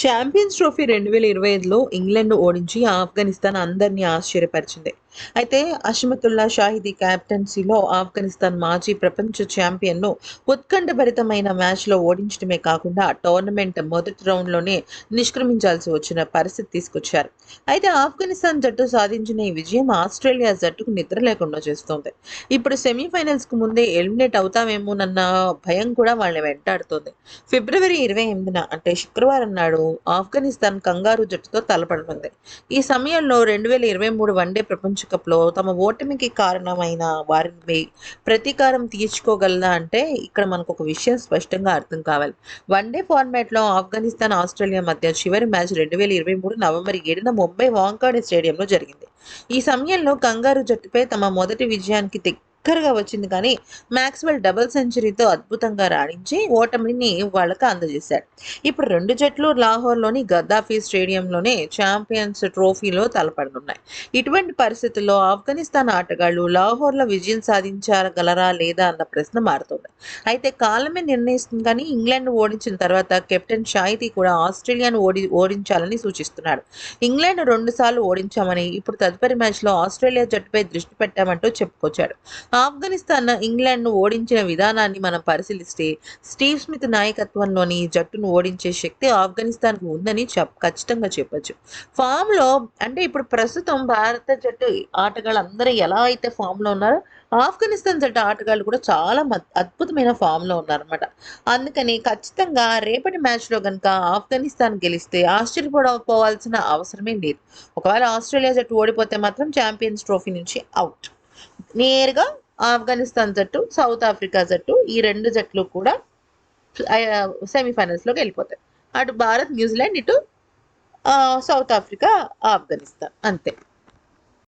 Champions trophy రెండు వేల ఇరవై ఐదులో ఇంగ్లాండ్ ఓడించి ఆఫ్ఘనిస్తాన్ అందరినీ ఆశ్చర్యపరిచింది. అయితే అష్మతుల్లా షాహిదీ క్యాప్టెన్సీలో ఆఫ్ఘనిస్తాన్ మాజీ ప్రపంచ ఛాంపియన్ను ఉత్కంఠభరితమైన మ్యాచ్లో ఓడించడమే కాకుండా టోర్నమెంట్ మొదటి రౌండ్లోనే నిష్క్రమించాల్సి వచ్చిన పరిస్థితి తీసుకొచ్చారు. అయితే ఆఫ్ఘనిస్తాన్ జట్టు సాధించిన ఈ విజయం ఆస్ట్రేలియా జట్టుకు నిద్ర లేకుండా చేస్తోంది. ఇప్పుడు సెమీఫైనల్స్కు ముందే ఎలిమినేట్ అవుతామేమోనన్న భయం కూడా వాళ్ళని వెంటాడుతోంది ఫిబ్రవరి ఇరవై ఎనిమిదిన అంటే శుక్రవారం నాడు ఆఫ్ఘనిస్తాన్ కంగారు జట్టుతో తలపడుతుంది. ఈ సమయంలో రెండు వేల ఇరవై మూడు వన్డే ప్రపంచ కప్లో తమ ఓటమికి కారణమైన వారిని ప్రతీకారం తీర్చుకోగలదా అంటే ఇక్కడ మనకు ఒక విషయం స్పష్టంగా అర్థం కావాలి. వన్డే ఫార్మాట్లో ఆఫ్ఘనిస్తాన్ ఆస్ట్రేలియా మధ్య చివరి మ్యాచ్ రెండు వేల ఇరవై మూడు నవంబర్ ఏడున ముంబై వాంకాడే స్టేడియంలో జరిగింది. ఈ సమయంలో కంగారు జట్టుపై తమ మొదటి విజయానికి దగ్గరగా వచ్చింది. కానీ మ్యాక్స్వెల్ డబుల్ సెంచరీతో అద్భుతంగా రాణించి ఓటమిని వాళ్ళకి అందజేశాడు. ఇప్పుడు రెండు జట్లు లాహోర్లోని గద్దాఫీ స్టేడియంలోనే ఛాంపియన్స్ ట్రోఫీలో తలపడనున్నాయి. ఇటువంటి పరిస్థితుల్లో ఆఫ్ఘనిస్తాన్ ఆటగాళ్ళు లాహోర్లో విజయం సాధించగలరా లేదా అన్న ప్రశ్న మారుతుంది. అయితే కాలమే నిర్ణయిస్తుంది కానీ ఇంగ్లాండ్ ఓడించిన తర్వాత కెప్టెన్ షాయితీ కూడా ఆస్ట్రేలియాను ఓడి ఓడించాలని సూచిస్తున్నాడు. ఇంగ్లాండ్ రెండుసార్లు ఓడించామని ఇప్పుడు తదుపరి మ్యాచ్లో ఆస్ట్రేలియా జట్టుపై దృష్టి పెట్టామంటూ చెప్పుకొచ్చాడు. ఆఫ్ఘనిస్తాన్ ఇంగ్లాండ్ను ఓడించిన విధానాన్ని మనం పరిశీలిస్తే స్టీవ్ స్మిత్ నాయకత్వంలోని జట్టును ఓడించే శక్తి ఆఫ్ఘనిస్తాన్కు ఉందని చెప్ ఖచ్చితంగా చెప్పొచ్చు. ఫామ్లో అంటే ఇప్పుడు ప్రస్తుతం భారత జట్టు ఆటగాళ్ళందరూ ఎలా అయితే ఫామ్లో ఉన్నారో ఆఫ్ఘనిస్తాన్ జట్టు ఆటగాళ్ళు కూడా చాలా అద్భుతమైన ఫామ్లో ఉన్నారన్నమాట. అందుకని ఖచ్చితంగా రేపటి మ్యాచ్లో కనుక ఆఫ్ఘనిస్తాన్ గెలిస్తే ఆశ్చర్యపోవాల్సిన అవసరమే లేదు. ఒకవేళ ఆస్ట్రేలియా జట్టు ఓడిపోతే మాత్రం ఛాంపియన్స్ ట్రోఫీ నుంచి అవుట్. నేరుగా ఆఫ్ఘనిస్తాన్ జట్టు సౌత్ ఆఫ్రికా జట్టు ఈ రెండు జట్లు కూడా సెమీఫైనల్స్లోకి వెళ్ళిపోతాయి. అటు భారత్ న్యూజిలాండ్ ఇటు సౌత్ ఆఫ్రికా ఆఫ్ఘనిస్తాన్ అంతే.